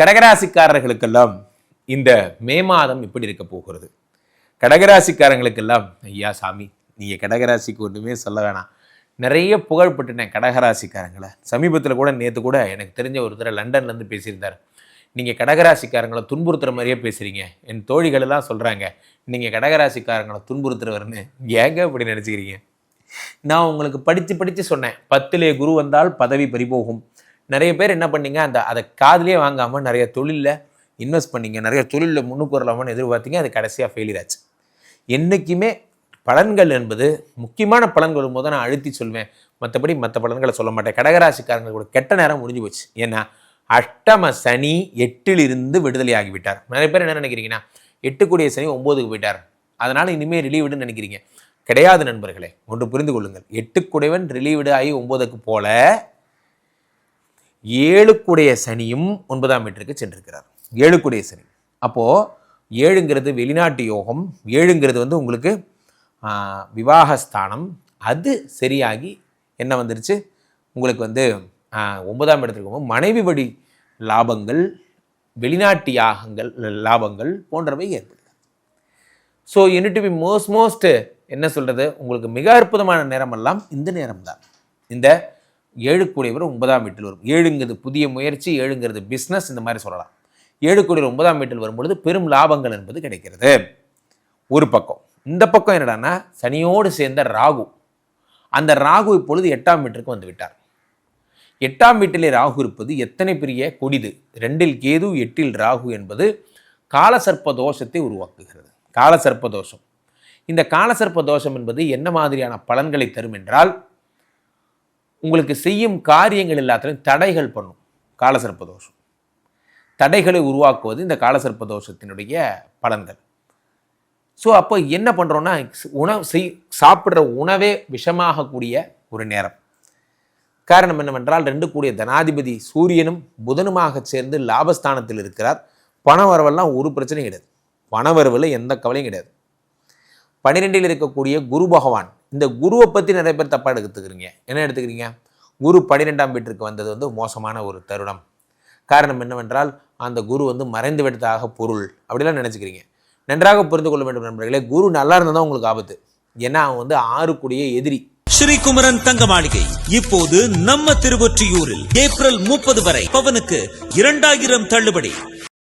கடகராசிக்காரர்களுக்கெல்லாம் இந்த மே மாதம் எப்படி இருக்க போகிறது? கடகராசிக்காரங்களுக்கெல்லாம் ஐயா சாமி நீங்கள் கடகராசிக்கு ஒன்றுமே சொல்ல வேணாம். நிறைய புகழ்பட்டுட்டேன் கடகராசிக்காரங்களை. சமீபத்தில் கூட நேற்று கூட எனக்கு தெரிஞ்ச ஒருத்தர் லண்டன்லேருந்து பேசியிருந்தார். நீங்கள் கடகராசிக்காரங்களை துன்புறுத்துற மாதிரியே பேசுகிறீங்க என் தோழிகளெல்லாம் சொல்கிறாங்க நீங்கள் கடகராசிக்காரங்களை துன்புறுத்துறவர்னு. ஏங்க இப்படி நினச்சிக்கிறீங்க? நான் உங்களுக்கு படித்து படித்து சொன்னேன். பத்திலே குரு வந்தால் பதவி பறிபோகும். நிறைய பேர் என்ன பண்ணீங்க? அந்த அதை காதலே வாங்காமல் நிறைய தொழிலில் இன்வெஸ்ட் பண்ணீங்க. நிறைய தொழிலில் முன்னுக்கு வரலாமான்னு எதிர்பார்த்தீங்க. அது கடைசியாக ஃபெயிலியர் ஆச்சு என்றைக்குமே பலன்கள் என்பது முக்கியமான பலன்கள் போது நான் அழுத்தி சொல்வேன். மற்றபடி மற்ற பலன்களை சொல்ல மாட்டேன். கடகராசிக்காரங்களோட கெட்ட நேரம் முடிஞ்சு போச்சு. ஏன்னா அஷ்டம சனி எட்டிலிருந்து விடுதலை ஆகிவிட்டார். நிறைய பேர் என்ன நினைக்கிறீங்கன்னா எட்டுக்குடிய சனி ஒம்போதுக்கு போயிட்டார். அதனால் இனிமேல் ரிலீவ்டுன்னு நினைக்கிறீங்க. கிடையாது நண்பர்களே ஒன்று புரிந்து கொள்ளுங்கள். எட்டுக்குடையவன் ரிலீவ்டு ஆகி ஒம்போதுக்கு போல ஏழுக்குடைய சனியும் ஒன்பதாம் வீட்டிற்கு சென்றிருக்கிறார். ஏழுக்குடைய சனி. அப்போது ஏழுங்கிறது வெளிநாட்டு யோகம் ஏழுங்கிறது வந்து உங்களுக்கு விவாகஸ்தானம். அது சரியாகி என்ன வந்துருச்சு? உங்களுக்கு வந்து ஒன்பதாம் இடத்துக்கு மனைவி வழி லாபங்கள் வெளிநாட்டு யாகங்கள் லாபங்கள் போன்றவை ஏற்படுது. So unit to be most most என்ன சொல்கிறது உங்களுக்கு மிக அற்புதமான நேரமெல்லாம் இந்த நேரம் தான் இந்த ஏழுக்குடையவர் ஒன்பதாம் வீட்டில் வரும். ஏழுங்கிறது புதிய முயற்சி ஏழுங்கிறது பிஸ்னஸ் இந்த மாதிரி சொல்லலாம். ஏழுக்குடையவர் ஒன்பதாம் வீட்டில் வரும்பொழுது பெரும் லாபங்கள் என்பது கிடைக்கிறது. ஒரு பக்கம். இந்த பக்கம் என்னடான்னா சனியோடு சேர்ந்த ராகு. அந்த ராகு இப்பொழுது எட்டாம் வீட்டிற்கு வந்து விட்டார். எட்டாம் வீட்டிலே ராகு இருப்பது எத்தனை பெரிய கொடிது? ரெண்டில் கேது எட்டில் ராகு என்பது காலசர்ப்ப தோஷத்தை உருவாக்குகிறது. காலசர்ப்ப தோஷம். இந்த காலசர்ப்ப தோஷம் என்பது என்ன மாதிரியான பலன்களை தரும் என்றால் உங்களுக்கு செய்யும் காரியங்கள் எல்லாத்திலையும் தடைகள் பண்ணும். காலசர்ப்ப தோஷம். தடைகளை உருவாக்குவது இந்த காலசர்ப்ப தோஷத்தினுடைய பலன்கள். ஸோ அப்போ என்ன பண்ணுறோன்னா உணவு செய் சாப்பிட்ற உணவே விஷமாகக்கூடிய ஒரு நேரம். காரணம் என்னவென்றால் ரெண்டு கூடிய தனாதிபதி சூரியனும் புதனுமாக சேர்ந்து லாபஸ்தானத்தில் இருக்கிறார். பண வரவெல்லாம் ஒரு பிரச்சனையும் கிடையாது. பண வரவில் எந்த கவலையும் கிடையாது. பன்னிரெண்டில் இருக்கக்கூடிய குரு பகவான் இந்த குருவை பற்றி நிறைய பேர் தப்பாக எடுத்துக்கிறீங்க. என்ன எடுத்துக்கிறீங்க? குரு பன்னிரெண்டாம் வீட்டிற்கு வந்தது வந்து மோசமான ஒரு தருணம். காரணம் என்னவென்றால் அந்த குரு வந்து மறைந்து விட்டதாக பொருள். அப்படிலாம் நினச்சிக்கிறீங்க. நன்றாக புரிந்து கொள்ள வேண்டும் நண்பர்களே குரு நல்லா இருந்தால் தான் உங்களுக்கு ஆபத்து. ஏன்னா அவன் வந்து ஆறு கூடிய எதிரி. ஸ்ரீகுமரன் தங்க மாளிகை இப்போது நம்ம திருவொற்றியூரில் ஏப்ரல் முப்பது வரை பவனுக்கு இரண்டாயிரம் தள்ளுபடி.